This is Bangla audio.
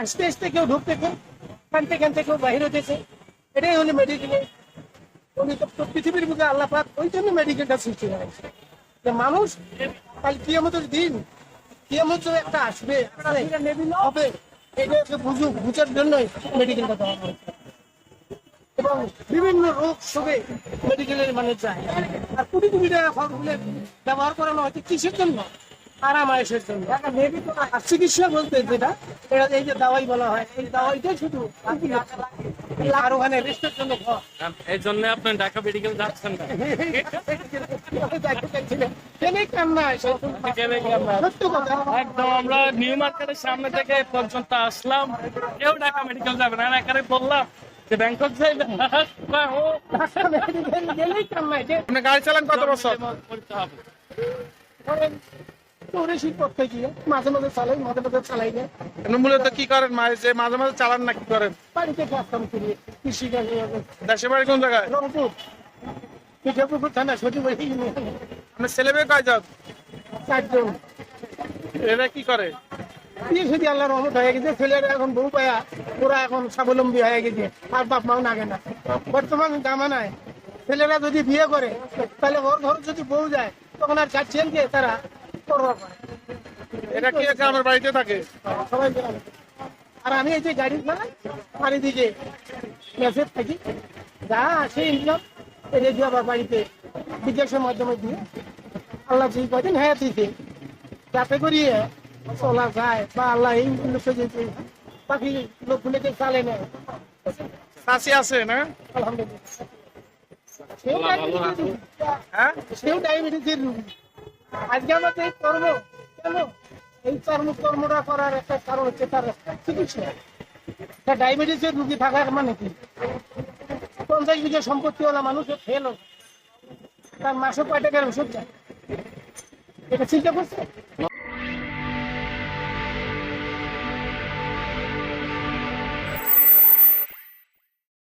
আসতে আসতে কেউ ঢুকতেছে কানতে কানতে কেউ বাইরে হতেছে এটাই হলো মেডিকেলে উনি তো পৃথিবীর বুকে আল্লাহ পাক ওই জন্য মেডিকেলটা সৃষ্টি যে মানুষ কাল কিয়ামতের দিন কিয়ামত একটা আসবে হবে এটাকে বুঝুক বুঝার জন্যই মেডিকেলটা দেওয়া হয়েছে। এবং বিভিন্ন রোগ শোকে মেডিকেলের মানে যায়। আর কোটি কোটি টাকা ফর্মগুলো ব্যবহার করানো হয়তো কিসের জন্য? জন্য। চিকিৎসা বলতে যেটা এটা এই যে দাওয়াই বলা হয় এই দাওয়াইটাই শুধু আর ওখানে রেস্টের জন্য এই জন্য আপনি ঢাকা মেডিকেল যাচ্ছেন না একদম আমরা নিউ মার্কেটের সামনে থেকে পর্যন্ত আসলাম। কেউ ঢাকা মেডিকেল যাবে না। একারে বললাম যে ব্যাংকক। আপনি গাড়ি চালান কত বছর? করতে গিয়ে মাঝে মাঝে চালাই মাঝে মাঝে চালাই না। মূলত কি করেন মাঝে মাঝে মাঝে চালান না কি করেন? বাড়িতে কাজ কাম করি কৃষি কাজ দেশের বাড়ি কোন জায়গায়? রংপুর। পিঠাপুকুর থানা সচিবাড়ি আপনার ছেলে মেয়ে কয়জন? চারজন। এরা কি করে? বিয়ে শুধু আল্লাহ রহমত হয়ে গেছে ছেলেরা এখন বউ পায়া ওরা এখন স্বাবলম্বী হয়ে গেছে আর বাপ মাও নাগে না। বর্তমান জামানায় ছেলেরা যদি বিয়ে করে তাহলে ওর ঘর যদি বউ যায় তখন আর চার ছেলেকে তারা? এরা কি আমার বাড়িতে থাকে? সবাই আর আমি এই যে গাড়ি চালাই আর মেসেজ থাকি। যা আসে ইনকাম এটা দিয়ে আবার বাড়িতে বিদেশের মাধ্যমে দিয়ে। আল্লাহ যে কদিন হ্যাঁ দিতে যাতে করিয়ে চলা যায় বা আল্লাহ এই লোকে যে বাকি লোকগুলোকে চালে নেয়। চাষি আছে না? আলহামদুলিল্লাহ। সেও ডায়াবেটিসের রোগী। আজকে আমাদের এই কর্ম, কেন? এই কর্ম, কর্মটা করার একটা কারণ হচ্ছে তার চিকিৎসা। তা ডায়াবেটিসের রুগী থাকার মানে কি? পঞ্চাশ বিঘা সম্পত্তিওয়ালা মানুষ ফেল তার মাসে কয় টাকার ওষুধ যায় এটা চিন্তা করছে?